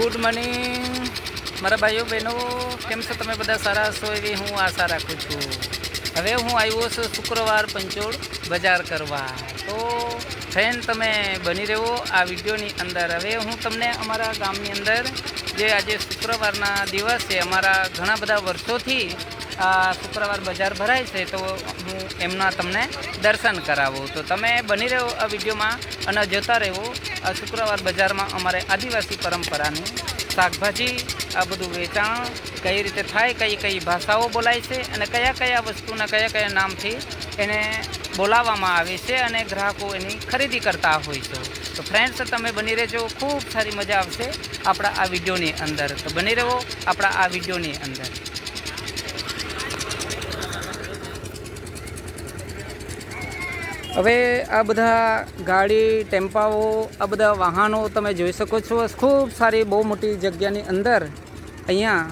Good morning. મારા ભાઈઓ, બહેનો, કેમ છો તમે બધા? સારા હશો એવી હું આશા રાખું છું. હવે હું આવ્યો છું શુક્રવાર પંચોળ બજાર કરવા. તો ફેન તમે બની રહો આ વિડીયોની અંદર. હવે હું તમને અમારા ગામની અંદર, જે આજે શુક્રવારના દિવસે અમારા ઘણા બધા વર્ષોથી શુક્રવાર બજાર ભરાય છે, તો હું એમના તમને દર્શન કરાવું. તો તમે બની રહો આ વિડીયોમાં અને જોતા રહેવો, આ શુક્રવાર બજારમાં અમારે આદિવાસી પરંપરાનું શાકભાજી, આ બધું વેચાણ, કઈ રીતે થાય, કઈ કઈ ભાષાઓ બોલાય છે અને કયા કયા વસ્તુના કયા કયા નામથી એને બોલાવવામાં આવે છે અને ગ્રાહકો એની ખરીદી કરતા હોય છે. તો ફ્રેન્ડ્સ તમે બની રહેજો, ખૂબ સારી મજા આવશે આપણા આ વિડીયોની અંદર. તો બની રહો આપણા આ વિડીયોની અંદર. હવે આ બધા ગાડી, ટેમ્પાઓ, આ બધા વાહનો તમે જોઈ શકો છો. ખૂબ સારી, બહુ મોટી જગ્યાની અંદર અહીંયા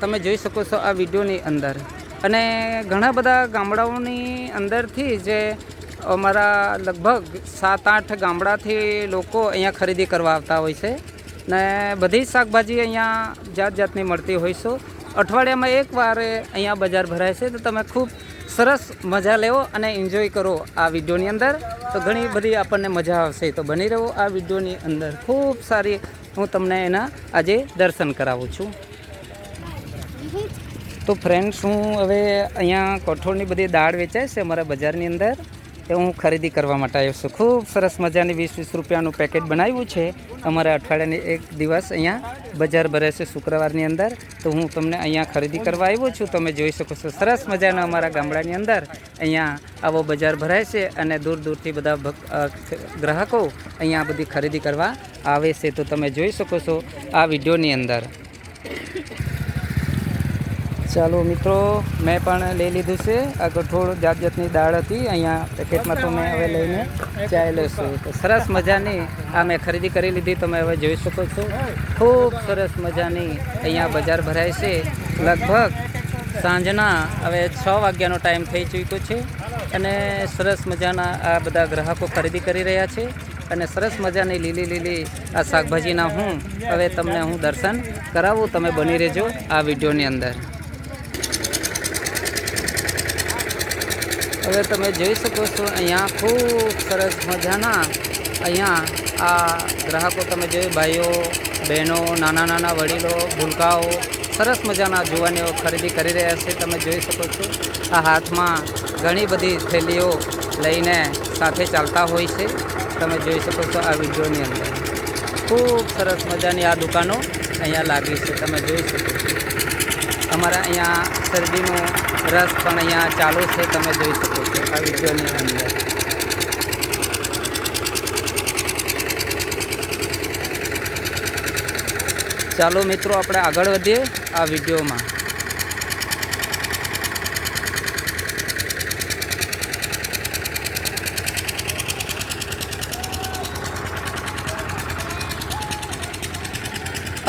તમે જોઈ શકો છો આ વિડીયોની અંદર. અને ઘણા બધા ગામડાઓની અંદરથી જે અમારા લગભગ સાત આઠ ગામડાથી લોકો અહીંયા ખરીદી કરવા આવતા હોય છે. ને બધી શાકભાજી અહીંયા જાત જાતની મળતી હોય છે. અઠવાડિયામાં એક વાર અહીંયા બજાર ભરાય છે. તો તમે ખૂબ સરસ મજા લેવો અને એન્જોય કરો આ વિડીયોની અંદર. તો ઘણી બધી આપણને મજા આવશે. તો બની રહો આ વિડીયોની અંદર. ખૂબ સારી હું તમને એના આજે દર્શન કરાવું છું. તો ફ્રેન્ડ્સ હું હવે અહીંયા કઠોળની બધી દાળ વેચાય છે અમારા બજારની અંદર. એ હું ખરીદી કરવા માટે આવ્યો છું. ખૂબ સરસ મજાની વીસ વીસ રૂપિયાનું પેકેટ બનાવ્યું છે. અમારે અઠવાડિયાની એક દિવસ અહીંયા બજાર ભરે છે શુક્રવારની અંદર. તો હું તમને અહીંયા ખરીદી કરવા આવ્યો છું. તમે જોઈ શકો છો સરસ મજાના અમારા ગામડાની અંદર અહીંયા આવો બજાર ભરાય છે અને દૂર દૂરથી બધા ગ્રાહકો અહીંયા બધી ખરીદી કરવા આવે છે. તો તમે જોઈ શકો છો આ વિડીયોની અંદર. ચાલો મિત્રો, મેં પણ લઈ લીધું છે. આ કઠોળ જાત જાતની દાળ હતી. અહીંયા પેકેટમાં તો મેં હવે લઈને ચાલ્યો છું. સરસ મજાની આ મેં ખરીદી કરી લીધી. તમે હવે જોઈ શકો છો. ખૂબ સરસ મજાની અહીંયા બજાર ભરાય છે. લગભગ સાંજના હવે છ વાગ્યાનો ટાઈમ થઈ ચૂક્યો છે અને સરસ મજાના આ બધા ગ્રાહકો ખરીદી કરી રહ્યા છે અને સરસ મજાની લીલી લીલી આ શાકભાજીના હું હવે તમને હું દર્શન કરાવું. તમે બની રહેજો આ વિડીયોની અંદર. હવે તમે જોઈ શકો છો, અહીંયા ખૂબ સરસ મજાના અહીંયા આ ગ્રાહકો તમે જોઈ ભાઈઓ, બહેનો, નાના નાના વડીલો, ભૂલકાઓ, સરસ મજાના જુવાનીઓ ખરીદી કરી રહ્યા છે. તમે જોઈ શકો છો, આ હાથમાં ઘણી બધી થેલીઓ લઈને સાથે ચાલતા હોય છે. તમે જોઈ શકો છો આ વિડીયોની અંદર. ખૂબ સરસ મજાની આ દુકાનો અહીંયા લાગી છે. તમે જોઈ શકો છો. અમારા અહીંયા શરદીનો રસ પણ અહીંયા ચાલુ છે, તમે જોઈ શકો છો. આ વિડીયોની અંદર. ચાલો મિત્રો, આપણે આગળ વધીએ આ વિડીયોમાં.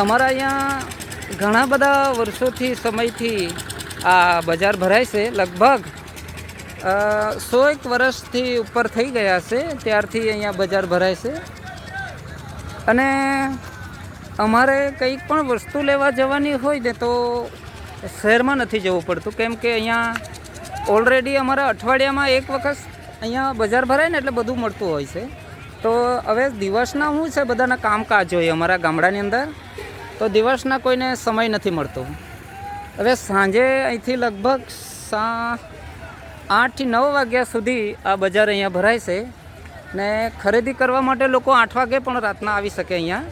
અમારા અહીંયા ઘણા બધા વર્ષોથી, સમયથી આ બજાર ભરાય છે. લગભગ સો એક વર્ષથી ઉપર થઈ ગયા છે. ત્યારથી અહીંયા બજાર ભરાય છે. અને અમારે કંઈક પણ વસ્તુ લેવા જવાની હોય ને તો શહેરમાં નથી જવું પડતું. કેમ કે અહીંયા ઓલરેડી અમારા અઠવાડિયામાં એક વખત અહીંયા બજાર ભરાય ને એટલે બધું મળતું હોય છે. તો હવે દિવસના શું છે? બધાના કામકાજ હોય અમારા ગામડાની અંદર. તો દિવસના કોઈને સમય નથી મળતો. હવે સાંજે અહીંથી લગભગ સા આઠથી નવ વાગ્યા સુધી આ બજાર અહીંયા ભરાય છે. ને ખરીદી કરવા માટે લોકો આઠ વાગે પણ રાતના આવી શકે અહીંયા.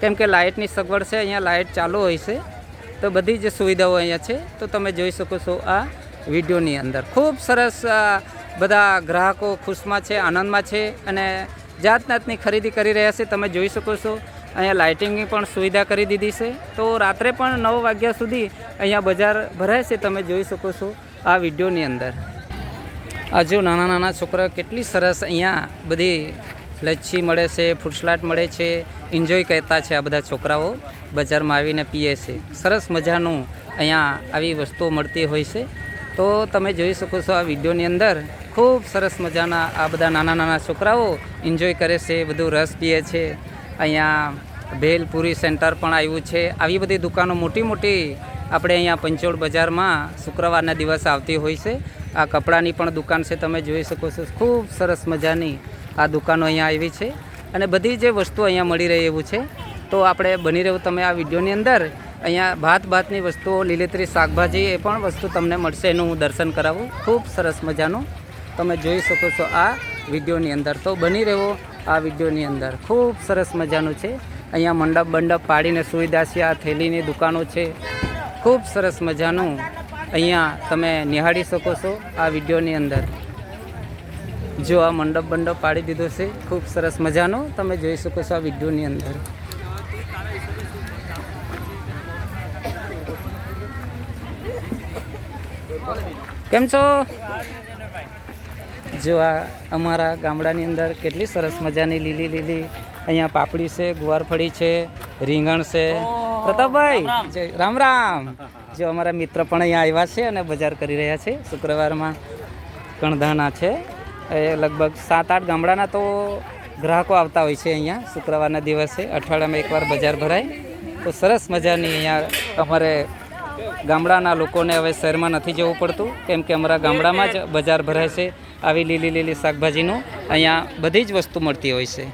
કેમ કે લાઇટની સગવડ છે, અહીંયા લાઇટ ચાલુ હોય છે. તો બધી જ સુવિધાઓ અહીંયા છે. તો તમે જોઈ શકો છો આ વિડીયોની અંદર. ખૂબ સરસ બધા ગ્રાહકો ખુશમાં છે, આનંદમાં છે અને જાત જાતની ખરીદી કરી રહ્યા છે. તમે જોઈ શકો છો અહીંયા લાઇટિંગની પણ સુવિધા કરી દીધી છે. તો રાત્રે પણ નવ વાગ્યા સુધી અહીંયા બજાર ભરાય છે, તમે જોઈ શકો છો આ વિડીયોની અંદર. આ નાના નાના છોકરા કેટલી સરસ અહીંયા બધી લચ્છી મળે છે ફ્રૂટસલાટ મળે છે એન્જોય કરતા છે આ બધા છોકરાઓ બજારમાં આવીને પીએ છે. સરસ મજાનું અહીંયા આવી વસ્તુઓ મળતી હોય છે. તો તમે જોઈ શકો છો આ વિડીયોની અંદર ખૂબ સરસ મજાના આ બધા નાના નાના છોકરાઓ એન્જોય કરે છે, બધું રસ પીએ છે. અહીંયા ભેલપુરી સેન્ટર પણ આવ્યું છે. આવી બધી દુકાનો મોટી મોટી આપણે અહીંયા પંચોળ બજારમાં શુક્રવારના દિવસ આવતી હોય છે. આ કપડાની પણ દુકાન છે, તમે જોઈ શકો છો. ખૂબ સરસ મજાની આ દુકાનો અહીંયા આવી છે. અને બધી જે વસ્તુ અહીંયા મળી રહી એવું છે. તો આપણે બની રહ્યું તમે આ વિડીયોની અંદર. અહીંયા ભાત ભાતની વસ્તુઓ, લીલીત્રી શાકભાજી એ પણ વસ્તુ તમને મળશે એનું હું દર્શન કરાવું. ખૂબ સરસ મજાનું. તમે જોઈ શકો છો આ વિડીયોની અંદર. તો બની રહેવો આ વિડીયોની અંદર. ખૂબ સરસ મજાનું છે. અહીંયા મંડપ બંડપ પાડીને સુવિધા છે. આ થેલીની દુકાનો છે. ખૂબ સરસ મજાનું અહીંયા તમે નિહાળી શકો છો આ વિડીયોની અંદર. જો આ મંડપ બંડપ પાડી દીધો છે, ખૂબ સરસ મજાનો. તમે જોઈ શકો છો આ વિડીયોની અંદર. કેમ છો? જો આ અમારા ગામડાની અંદર કેટલી સરસ મજાની લીલી લીલી અહીંયા પાપડી છે ગુવારફળી છે રીંગણ છે. પ્રતાપભાઈ રામ રામ. જો અમારા મિત્ર પણ અહીંયા આવ્યા છે અને બજાર કરી રહ્યા છે. શુક્રવારમાં કણધાના છે. એ લગભગ સાત આઠ ગામડાના તો ગ્રાહકો આવતા હોય છે અહીંયા શુક્રવારના દિવસે. અઠવાડિયામાં એકવાર બજાર ભરાય. તો સરસ મજાની અહીંયા અમારે ગામડાના લોકોને હવે શહેરમાં નથી જવું પડતું, કેમ કે અમારા ગામડામાં જ બજાર ભરાય છે. આવી લીલી લીલી શાકભાજીનું અહીંયા બધી જ વસ્તુ મળતી હોય છે.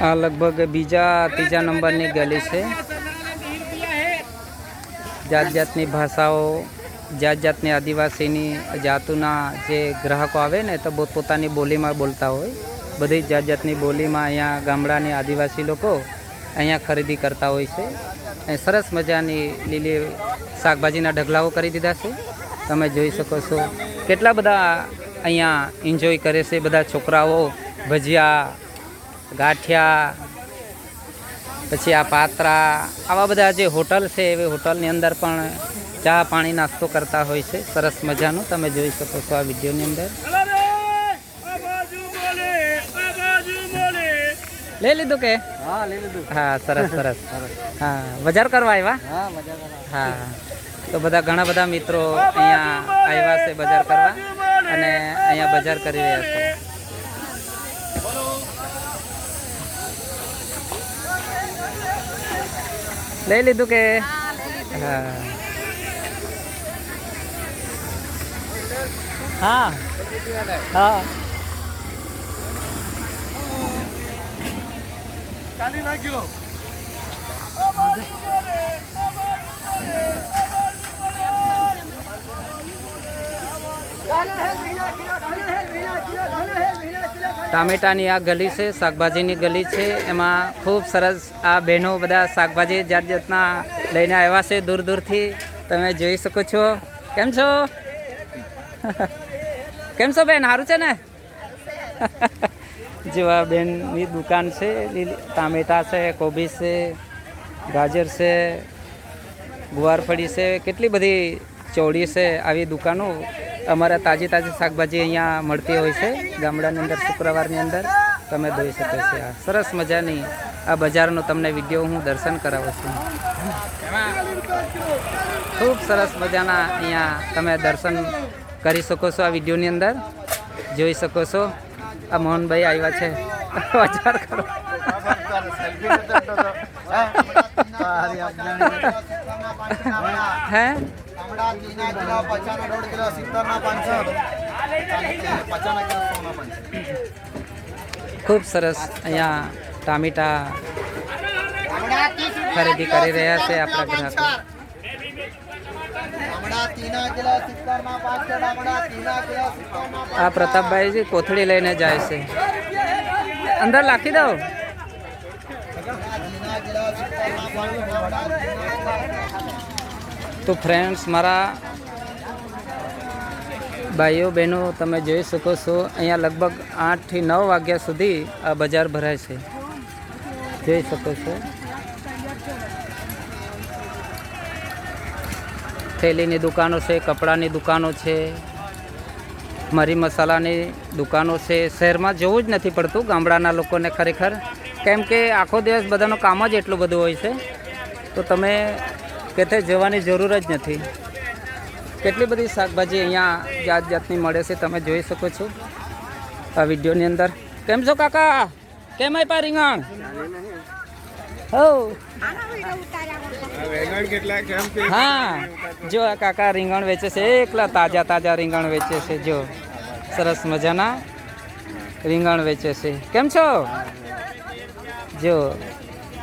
આ લગભગ બીજા, ત્રીજા નંબરની ગલી છે. જાત જાતની ભાષાઓ જાત જાતની આદિવાસીની જાતોના જે ગ્રાહકો આવે ને, તો પોતપોતાની બોલીમાં બોલતા હોય. બધી જાત જાતની બોલીમાં અહીંયા ગામડાની આદિવાસી લોકો અહીંયા ખરીદી કરતા હોય છે. અહીં સરસ મજાની લીલી શાકભાજીના ઢગલાઓ કરી દીધા છે. તમે જોઈ શકો છો કેટલા બધા અહીંયા એન્જોય કરે છે. બધા છોકરાઓ, ભજીયા, ગાંઠિયા, પછી આ પાત્રા, આવા બધા જે હોટલ છે, એવી હોટલની અંદર પણ ચા પાણી નાસ્તો કરતા હોય છે. સરસ મજાનું. તમે જોઈ શકો છો આ વિડીયોની અંદર. લઈ લીધું કે? હા લઈ લીધું. હા સરસ સરસ. હા બજાર કરવા આવ્યા? હા બજાર કરવા. હા. તો બધા ઘણા બધા મિત્રો અહીંયા આવ્યા છે બજાર કરવા અને અહીંયા બજાર કરી રહ્યા છે. લઈ લીધું કે? હા. હા. હા ચાલી નાખ્યો. ટામેટાની આ ગલી છે, શાકભાજીની ગલી છે. એમાં ખૂબ સરસ આ બહેનો બધા શાકભાજી જાત જાતના લઈને આવ્યા છે દૂર દૂરથી. તમે જોઈ શકો છો. કેમ છો? કેમ છો બેન? સારું છે ને? જો આ બેનની દુકાન છે ટામેટા છે કોબીજ છે, ગાજર છે, ગુવારફળી છે, કેટલી બધી ચોળી છે આવી દુકાનો અમારા તાજી તાજી શાકભાજી અહીંયા મળતી હોય છે, ગામડાની અંદર, શુક્રવારની અંદર તમે જોઈ શકો છો. આ સરસ મજાની આ બજારનો તમને વીડિયો હું દર્શન કરાવું છું. ખૂબ સરસ મજાના અહીંયા તમે દર્શન કરી શકો છો આ વિડીયોની અંદર, જોઈ શકો છો. આ મોહનભાઈ આવ્યા છે. બજાર કરો. હે? ખૂબ સરસ અહીંયા ટામેટા ખરીદી કરી રહ્યા છે આપણા ગ્રાહકો. આ પ્રતાપભાઈ કોથળી લઈને જાય છે. અંદર લાખી દો. તો ફ્રેન્ડ્સ મારા ભાઈઓ, બહેનો, તમે જોઈ શકો છો, અહીંયા લગભગ આઠથી નવ વાગ્યા સુધી આ બજાર ભરાય છે. જોઈ શકો છો. થેલીની દુકાનો છે કપડાની દુકાનો છે મરી મસાલાની દુકાનો છે. શહેરમાં જવું જ નથી પડતું ગામડાના લોકોને ખરેખર. કેમ કે આખો દિવસ બધાનું કામ જ એટલું બધું હોય છે. તો તમે કેથે જવાની જરૂર જ નથી. કેટલી બધી શાકભાજી અહીંયા જાત જાતની મળે છે તમે જોઈ શકો છો. આ વિડીયોની અંદર. કેમ છો કાકા? કેમ આપ્યા રીંગણ? હો વેગણ કેટલા કેમ કે હા, જો આ કાકા રીંગણ વેચે છે, એકલા તાજા તાજા રીંગણ વેચે છે, જો. સરસ મજાના રીંગણ વેચે છે. કેમ છો? જો,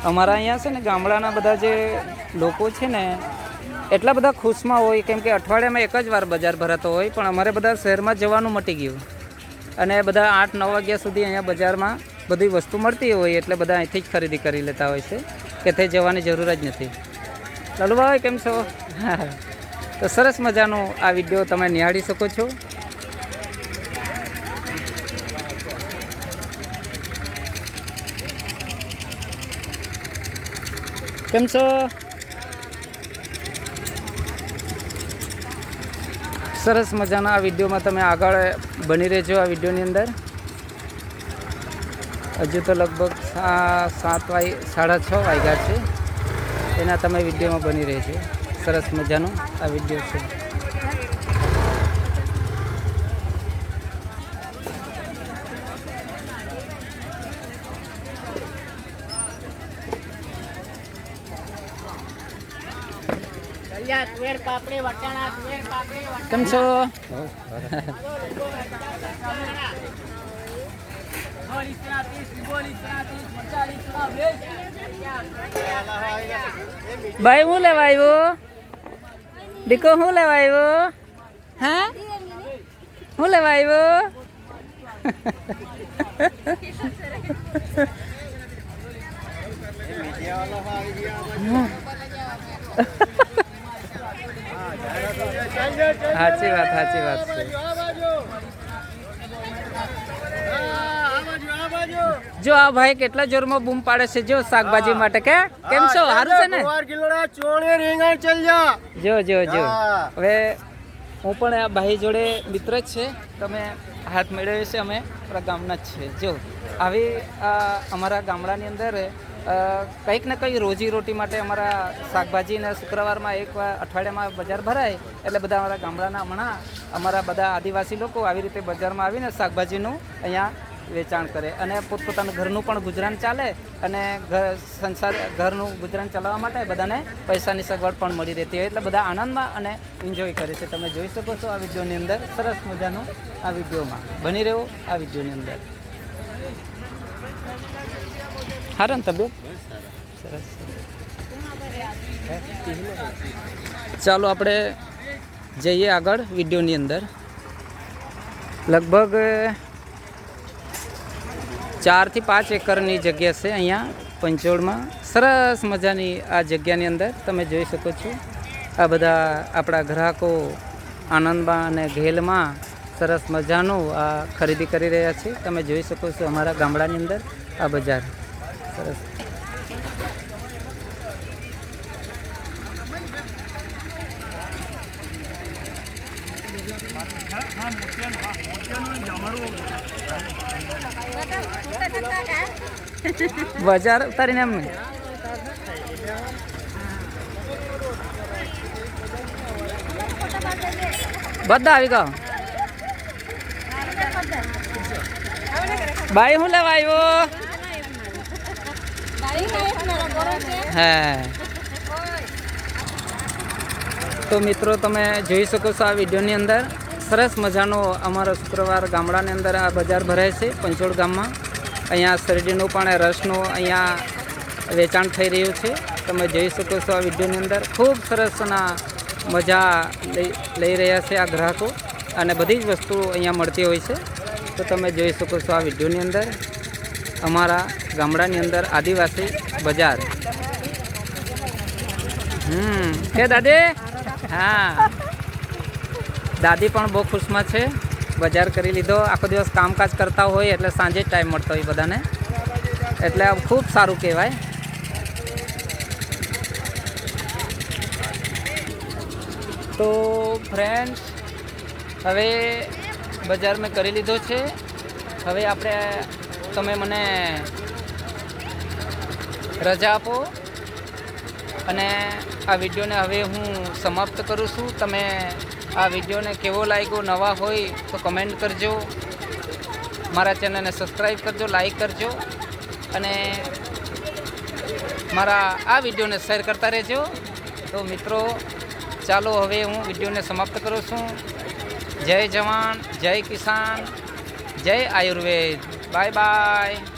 અમારા અહીંયા છે ને ગામડાના બધા જે લોકો છે ને, એટલા બધા ખુશમાં હોય, કેમ કે અઠવાડિયામાં એક જ વાર બજાર ભરાતો હોય, પણ અમારે બધા શહેરમાં જવાનું મટી ગયું. અને બધા આઠ નવ વાગ્યા સુધી અહીંયા બજારમાં બધી વસ્તુ મળતી હોય, એટલે બધા અહીંથી જ ખરીદી કરી લેતા હોય છે, કે તે જવાની જરૂર જ નથી. લલુભાઈ કેમ છો? તો સરસ મજાનો આ વીડિયો તમે નિહાળી શકો છો. કેમ છો? સરસ મજાના આ વિડીયોમાં તમે આગળ બની રહેજો આ વિડીયોની અંદર. હજુ તો લગભગ સાત વાગ સાડા છ વાગ્યા છે. એના તમે વિડીયોમાં બની રહેજો સરસ મજાનો આ વીડિયો છે. તુવેર ભાઈ હું લેવા આવ્યો? દીકો હું લેવા આવ્યો? હા? હું લેવા આવ્યો? સાચી વાત સાચી વાત છે. જો આ ભાઈ કેટલા જોરમાં બૂમ પાડે છે જો શાકભાજી માટે કે? કેમ છો? સારું છે ને? ચોળે રીંગણ ચલ જા. જો જો જો. હવે હું પણ આ ભાઈ જોડે મિત્ર જ છે. તમે હાથ મેળવીએ છે અમે આપણા ગામના જ છે. જો આવી આ અમારા ગામડાની અંદર કંઈક ને કંઈ રોજી રોટી માટે અમારા શાકભાજીને શુક્રવારમાં એક અઠવાડિયામાં બજાર ભરાય. એટલે બધા અમારા ગામડાના હમણાં અમારા બધા આદિવાસી લોકો આવી રીતે બજારમાં આવીને શાકભાજીનું અહીંયા વેચાણ કરે અને પોતપોતાનું ઘરનું પણ ગુજરાન ચાલે અને ઘર સંસાર, ઘરનું ગુજરાન ચલાવવા માટે બધાને પૈસાની સગવડ પણ મળી રહેતી હોય. એટલે બધા આનંદમાં અને એન્જોય કરે છે. તમે જોઈ શકો છો આ વિડીયોની અંદર. સરસ મજાનું આ વિડીયોમાં બની રહ્યો આ વિડીયોની અંદર. સારું ને તબિયત? સરસ. ચાલો આપણે જઈએ આગળ વિડીયોની અંદર. લગભગ ચારથી પાંચ એકરની જગ્યા છે અહીંયા પંચોળમાં. સરસ મજાની આ જગ્યાની અંદર તમે જોઈ શકો છો. આ બધા આપણા ગ્રાહકો આનંદમાં અને ઘેલમાં સરસ મજાનું આ ખરીદી કરી રહ્યા છે. તમે જોઈ શકો છો અમારા ગામડાની અંદર આ બજાર. સરસ. બજાર ઉતારીને એમ બધા આવી ગયો. ભાઈ હું લેવા આવ્યો? હા. તો મિત્રો તમે જોઈ શકો છો આ વિડીયોની અંદર. સરસ મજાનો અમારો શુક્રવાર ગામડાની અંદર આ બજાર ભરાય છે પંચોળ ગામમાં. અહીંયા શરડીનું પણ, રસનું અહીંયા વેચાણ થઈ રહ્યું છે. તમે જોઈ શકો છો આ વિડીયોની અંદર. ખૂબ સરસના મજા લઈ રહ્યા છે આ ગ્રાહકો. અને બધી જ વસ્તુ અહીંયા મળતી હોય છે. તો તમે જોઈ શકો છો આ વિડીયોની અંદર અમારા ગામડાની અંદર આદિવાસી બજાર. હમ. કે દાદી? હા. દાદી પણ બહુ ખુશમાં છે. બજાર કરી લીધો. આખો દિવસ કામકાજ કરતા હોય એટલે સાંજે જ ટાઈમ મળતો હોય બધાને. એટલે ખૂબ સારું કહેવાય. તો ફ્રેન્ડ્સ હવે બજાર મેં કરી લીધો છે. હવે આપણે તમે મને રજા આપો. અને આ વિડીયોને હવે હું સમાપ્ત કરું છું. તમે આ વિડીયોને કેવો લાગ્યો, નવા હોય તો કમેન્ટ કરજો. મારા ચેનલને સબસ્ક્રાઈબ કરજો લાઈક કરજો. અને મારા આ વિડીયોને શેર કરતા રહેજો. તો મિત્રો, ચાલો હવે હું વિડીયોને સમાપ્ત કરું છું. જય જવાન, જય કિસાન, જય આયુર્વેદ. Bye bye